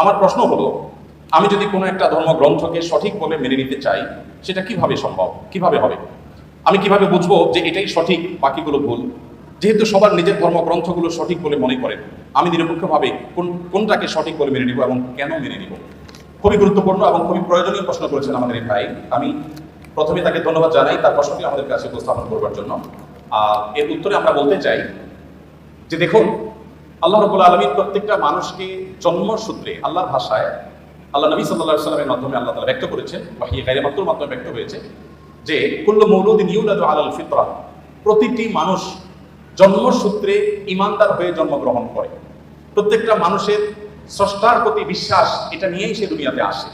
আমার প্রশ্ন হলো, আমি যদি কোনো একটা ধর্মগ্রন্থকে সঠিক বলে মেনে নিতে চাই, সেটা কীভাবে সম্ভব? কীভাবে হবে? আমি কীভাবে বুঝব যে এটাই সঠিক, বাকিগুলো ভুল? যেহেতু সবার নিজের ধর্মগ্রন্থগুলো সঠিক বলে মনে করেন, আমি নিরপেক্ষভাবে কোন, কোনটাকে সঠিক বলে মেনে নিব এবং কেন মেনে নিব? খুবই গুরুত্বপূর্ণ এবং খুবই প্রয়োজনীয় প্রশ্ন করেছেন আমাদের এই ভাই। আমি প্রথমে তাকে ধন্যবাদ জানাই, তার প্রশ্নটি আমাদের কাছে উপস্থাপন করবার জন্য। এর উত্তরে আমরা বলতে চাই যে দেখুন আল্লাহ রবুল আলমীর প্রত্যেকটা মানুষকে জন্মসূত্রে আল্লাহর ভাষায় আল্লাহ নবী সাল্লাহ সাল্লামের মাধ্যমে আল্লাহ তালা ব্যক্ত করেছেন বা হিয়ে গাইরে মাত্র মাধ্যমে ব্যক্ত হয়েছে, যে কুল্লু মৌলুদ্দিন ইউলাদু আলাল ফিতরা, প্রতিটি মানুষ জন্মসূত্রে ইমানদার হয়ে জন্মগ্রহণ করে। প্রত্যেকটা মানুষের স্রষ্টার প্রতি বিশ্বাস এটা নিয়েই সে দুনিয়াতে আসে।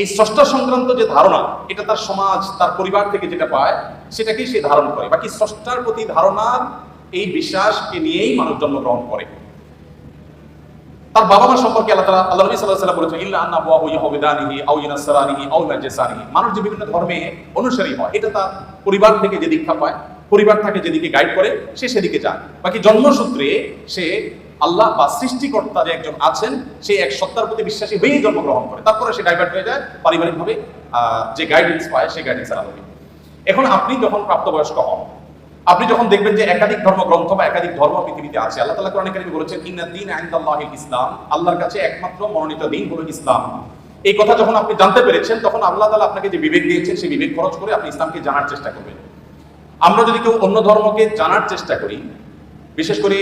এই স্রষ্টা সংক্রান্ত যে ধারণা, এটা তার সমাজ, তার পরিবার থেকে যেটা পায়, সেটাকেই সে ধারণ করে। বাকি স্রষ্টার প্রতি ধারণার এই বিশ্বাসকে নিয়েই মানুষ জন্মগ্রহণ করে। তার বাবা মা সম্পর্কে আল্লাহ আল্লাহ নবী আলাইহি বলেছেন মানুষ যে বিভিন্ন ধর্মে অনুসারী হয়, এটা তার পরিবার থেকে যে দীক্ষা পায়, পরিবার থেকে যেদিকে গাইড করে, সে সেদিকে যায়। বাকি জন্মসূত্রে সে আল্লাহ বা সৃষ্টিকর্তা যে একজন আছেন, সে এক সত্তার প্রতি বিশ্বাসী হয়েই জন্মগ্রহণ করে। তারপরে সে ডাইভার্ট হয়ে যায়, পারিবারিকভাবে যে গাইডেন্স পায় সেই গাইডেন্সের আলোকে। এখন আপনি যখন প্রাপ্তবয়স্ক হন আপনি যখন দেখবেন যে একাধিক ধর্মগ্রন্থ বা একাধিক ধর্ম পৃথিবীতে আছে, আল্লাহ তাআলা কোরআনে কারিমে বলেছেন, ইন্না দিন ইনদাল্লাহিল ইসলাম। আল্লাহর কাছে একমাত্র মনোনীত দিন হলো ইসলাম। এই কথা যখন আপনি জানতে পেরেছেন, তখন আল্লাহ তালা আপনাকে যে বিবেক দিয়েছেন, সেই বিবেক খরচ করে আপনি ইসলামকে জানার চেষ্টা করবেন। আমরা যদি কেউ অন্য ধর্মকে জানার চেষ্টা করি, বিশেষ করে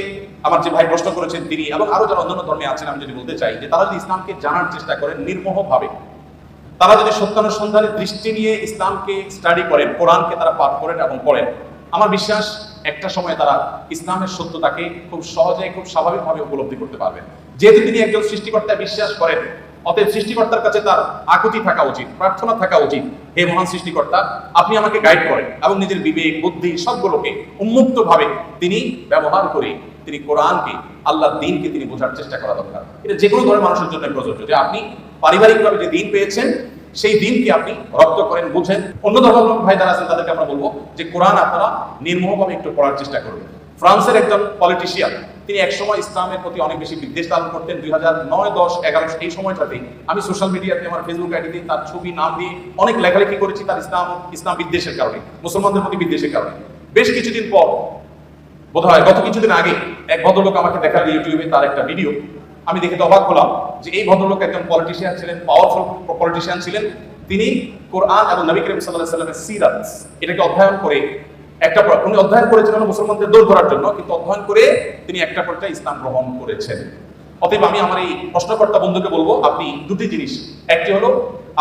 আমার যে ভাই প্রশ্ন করেছেন তিনি, এবং আরও যারা অন্যান্য ধর্মে আছেন, আমি যদি বলতে চাই যে তারা যদি ইসলামকে জানার চেষ্টা করেন নির্মোহভাবে, তারা যদি সত্যানুসন্ধানের দৃষ্টি নিয়ে ইসলামকে স্টাডি করেন, কোরআনকে তারা পাঠ করেন এবং পড়েন আমার বিশ্বাস, একটা সময় তারা ইসলামের সত্যতাকে খুব সহজে, খুব স্বাভাবিকভাবে উপলব্ধি করতে পারবেন যেহেতু তিনি একজন সৃষ্টিকর্তা বিশ্বাস করেন, অতএব সৃষ্টিকর্তার কাছে তার আকুতি থাকা উচিত, প্রার্থনা থাকা উচিত, হে মহান সৃষ্টিকর্তা, আপনি আমাকে গাইড করেন এবং নিজের বিবেক, বুদ্ধি সবগুলোকে উন্মুক্ত ভাবে তিনি ব্যবহার করে তিনি কোরআনকে, আল্লাহর দিনকে তিনি বোঝার চেষ্টা করা দরকার। এটা যে কোনো ধরনের মানুষের জন্য প্রযোজ্য যে আপনি পারিবারিকভাবে যে দিন পেয়েছেন সেই দিনকে আপনি রপ্ত করেন, বুঝেন। অন্য ধর্মের ভাই যারা আছেন, তাদেরকে আমরা বলব যে কোরআন আপনারা নির্মোহভাবে একটু পড়ার চেষ্টা করবেন ফ্রান্সের একজন পলিটিশিয়ান, তিনি একসময় ইসলামের প্রতি অনেক বেশি বিদ্বেষ ধারণ করতেন। দুই হাজার নয়, দশ, এগারো, এই সময়টাতে আমি সোশ্যাল মিডিয়াতে, আমার ফেসবুক আইডিতে তার ছবি, নাম দিয়ে অনেক লেখালেখি করেছি তার ইসলাম ইসলাম বিদ্বেষের কারণে, মুসলমানদের প্রতি বিদ্বেষের কারণে। বেশ কিছুদিন পর বোধ হয় গত কিছুদিন আগে, এক ভদ্রলোক আমাকে দেখাল ইউটিউবে তার একটা ভিডিও। আমি দেখে তো অবাক হলাম যে এই ভদ্রলোক একজন পলিটিশিয়ান ছিলেন পাওয়ারফুল পলিটিশিয়ান ছিলেন। তিনি কোরআন এবং নবী করিম সাল্লাহ সাল্লামের সিরাত, এটাকে অধ্যয়ন করে একটা উনি অধ্যয়ন করেছিলেন মুসলমানদের দৌড় ধরার জন্য, কিন্তু অধ্যয়ন করে তিনি একটা পর্যায়ে ইসলাম গ্রহণ করেছেন। অতএব আমি আমার এই প্রশ্নকর্তা বন্ধুকে বলব, আপনি দুটি জিনিস। একটি হলো,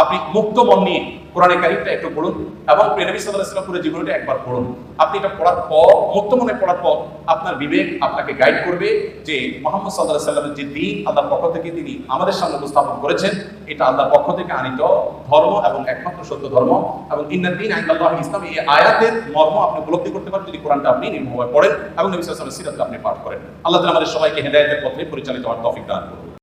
আপনি মুক্ত মন নিয়ে কোরআনের কারিমটা একটু পড়ুন এবং প্রেনবী সাল্লাহ পুরো জীবনটা একবার পড়ুন। আপনি এটা পড়ার পর, মুক্ত মনে পড়ার পর আপনার বিবেক আপনাকে গাইড করবে যে মোহাম্মদ সাল্লাহ সাল্লামের যে দিন আল্লাহর পক্ষ থেকে তিনি আমাদের সামনে উপস্থাপন করেছেন, এটা আল্লাহর পক্ষ থেকে আনিত ধর্ম এবং একমাত্র সত্য ধর্ম। এবং ইন্নার দিন আইনাল্লাহ ইসলাম, এই আয়াতের মর্ম আপনি উপলব্ধি করতে পারেন যদি কোরআনটা আপনি নির্মভাবে পড়েন এবং নবী সাল্লাল্লাহু আলাইহি সিরাতটা আপনি পাঠ করেন। আল্লাহ তাআলা আমাদের সবাইকে হেদায়েতের পথে পরিচালিত হওয়ার তৌফিক দান করুন।